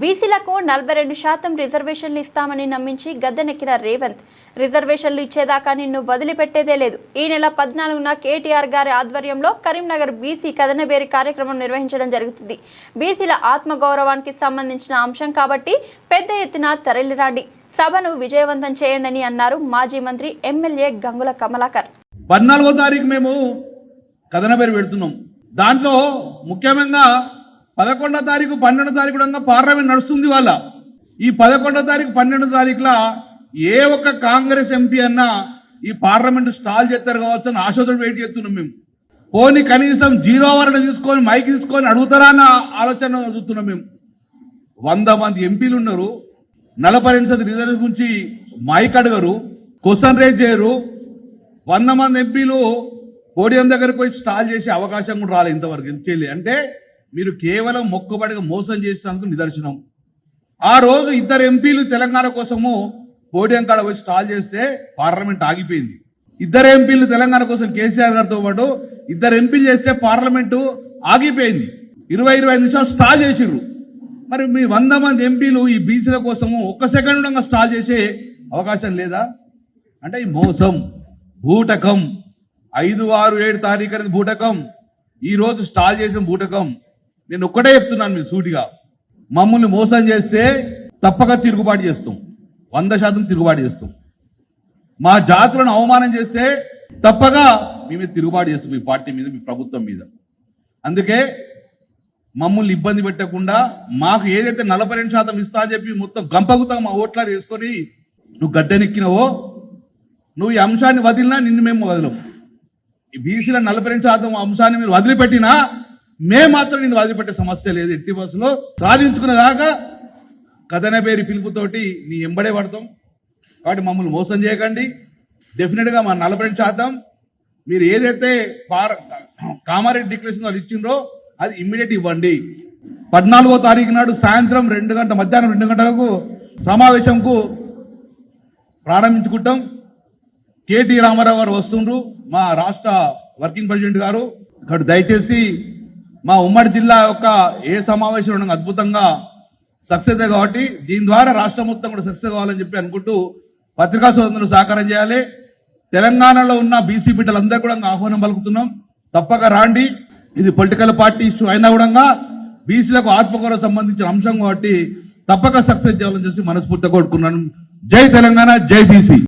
బీసీలకు నలభై రెండు శాతం రిజర్వేషన్లు ఇస్తామని నమ్మించి గద్దెనెక్కిన రేవంత్. రిజర్వేషన్లు ఇచ్చేదాకా నిన్ను వదిలిపెట్టేదే లేదు. ఈ నెల పద్నాలుగున కేటీఆర్ గారి ఆధ్వర్యంలో కరీంనగర్ బీసీ కథనబేరి కార్యక్రమం నిర్వహించడం జరుగుతుంది. బీసీల ఆత్మగౌరవానికి సంబంధించిన అంశం కాబట్టి పెద్ద ఎత్తున తరలిరాండి. సభను విజయవంతం చేయండి అన్నారు మాజీ మంత్రి ఎమ్మెల్యే గంగుల కమలాకర్. పద్నాలుగో తారీఖు మేము కథన పేరు పెడుతున్నాం దాంట్లో ముఖ్యంగా పదకొండో తారీఖు పన్నెండో తారీఖు కూడా పార్లమెంట్ నడుస్తుంది వాళ్ళ ఈ పదకొండో తారీఖు పన్నెండో తారీఖుల ఏ ఒక్క కాంగ్రెస్ ఎంపీ అన్నా ఈ పార్లమెంట్ స్టాల్ చేస్తారు కావచ్చు అని ఆశతో వెయిట్ చేస్తున్నాం మేము. పోనీ కనీసం జీరో వరణ తీసుకొని మైక్ తీసుకొని అడుగుతారా అన్న ఆలోచన చూస్తున్నాం మేము. వంద మంది ఎంపీలు ఉన్నారు. నలభై రెండు శాతం రిజర్వ్ గురించి మైక్ అడగరు క్వశ్చన్ రేజ్ చేయరు. వంద మంది ఎంపీలు పోడియం దగ్గరకు పోయి స్టాల్ చేసే అవకాశం కూడా రాలేదు ఇంతవరకు. ఎంత చేయలేదు. అంటే మీరు కేవలం మొక్కుబడిగా మోసం చేసినందుకు నిదర్శనం. ఆ రోజు ఇద్దరు ఎంపీలు తెలంగాణ కోసము పోడియం కాడ వచ్చి స్టాల్ చేస్తే పార్లమెంట్ ఆగిపోయింది. ఇద్దరు ఎంపీలు తెలంగాణ కోసం కేసీఆర్ గారితో పాటు ఇద్దరు ఎంపీలు చేస్తే పార్లమెంటు ఆగిపోయింది. ఇరవై ఇరవై నిమిషాలు స్టాల్ చేసిర్రు. మరి మీ వంద మంది ఎంపీలు ఈ బీసీల కోసము ఒక్క సెకండ్ ఉండగా స్టాల్ చేసే అవకాశం లేదా? అంటే ఈ మోసం భూటకం ఐదు ఆరు ఏడు తారీఖు అనేది భూటకం ఈరోజు స్టాల్ చేసిన భూటకం నేను ఒక్కటే చెప్తున్నాను మీ సూటిగా. మమ్మల్ని మోసం చేస్తే తప్పక తిరుగుబాటు చేస్తాం. వంద శాతం తిరుగుబాటు చేస్తాం. మా జాతులను అవమానం చేస్తే తప్పగా మీ మీద తిరుగుబాటు చేస్తాం మీ పార్టీ మీద మీ ప్రభుత్వం మీద. అందుకే మమ్మల్ని ఇబ్బంది పెట్టకుండా మాకు ఏదైతే నలభై రెండు శాతం ఇస్తా అని చెప్పి మొత్తం గంపగుతా మా ఓట్లా వేసుకొని నువ్వు గడ్డెనెక్కినవో నువ్వు ఈ అంశాన్ని వదిలినా నిన్ను మేము వదలం. ఈ బీసీల నలభై రెండు శాతం అంశాన్ని మీరు వదిలిపెట్టినా మేము మాత్రం నేను వదిలిపెట్టే సమస్య లేదు. ఎట్టి బస్సులో సాధించుకునేదాకా కథన పేరు పిలుపుతోటి నీ ఎంబడే పడతాం. కాబట్టి మమ్మల్ని మోసం చేయకండి. డెఫినెట్గా మా నలభై శాతం మీరు ఏదైతే పార- కామారెడ్డి డిక్లరేషన్ వాళ్ళు ఇచ్చిండ్రో అది ఇమ్మీడియట్ ఇవ్వండి. పద్నాలుగో తారీఖు నాడు సాయంత్రం రెండు గంట మధ్యాహ్నం రెండు గంటలకు సమావేశంకు ప్రారంభించుకుంటాం. కేటీ రామారావు గారు వస్తుండ్రు. మా రాష్ట్ర వర్కింగ్ ప్రెసిడెంట్ గారు. ఇక్కడ దయచేసి మా ఉమ్మడి జిల్లా యొక్క ఏ సమావేశం ఉండగా అద్భుతంగా సక్సెస్ కాబట్టి దీని ద్వారా రాష్ట్రం మొత్తం కూడా సక్సెస్ కావాలని చెప్పి అనుకుంటూ పత్రికా సోదరులు సహకారం చేయాలి. తెలంగాణలో ఉన్న బీసీ బిడ్డలందరూ కూడా ఆహ్వానం పలుకుతున్నాం. తప్పక రాండి. ఇది పొలిటికల్ పార్టీ ఇష్యూ అయినా కూడా బీసీలకు ఆత్మగౌరవ సంబంధించిన అంశం కాబట్టి తప్పక సక్సెస్ చేయాలని చేసి మనస్ఫూర్తిగా కోరుకున్నాను జై తెలంగాణ జై బీసీ.